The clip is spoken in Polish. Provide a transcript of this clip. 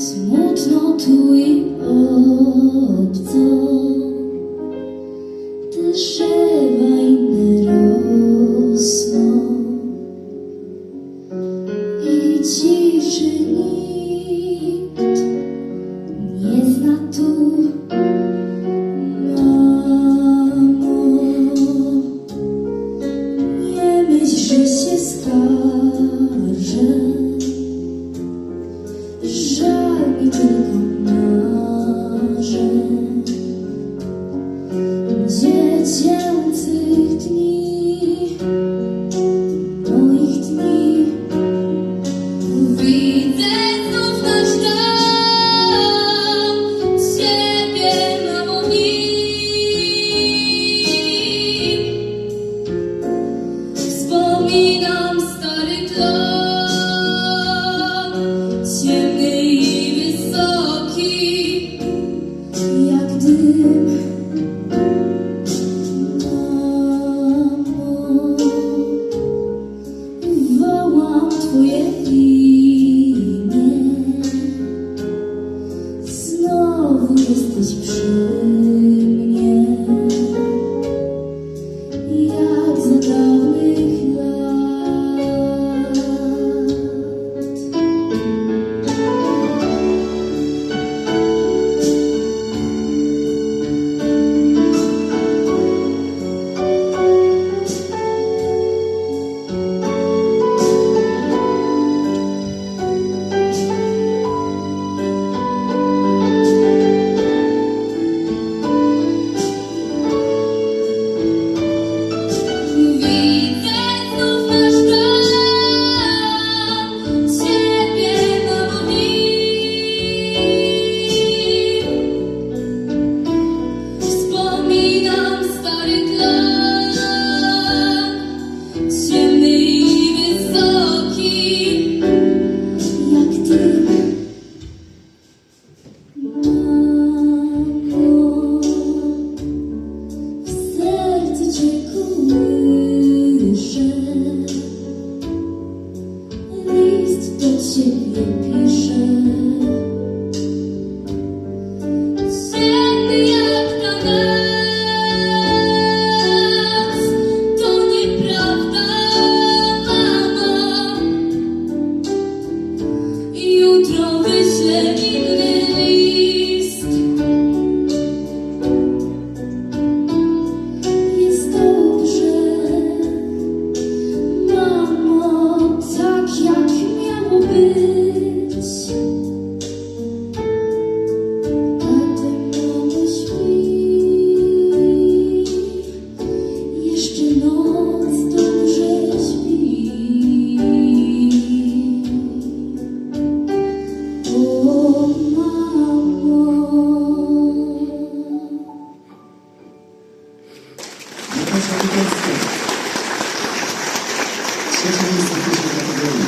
Smutno tu i obco, gdy żyję. Wspominam stary i jak wołam twoje imię, znowu jesteś przy 这些有提示。special guest, specialist official category.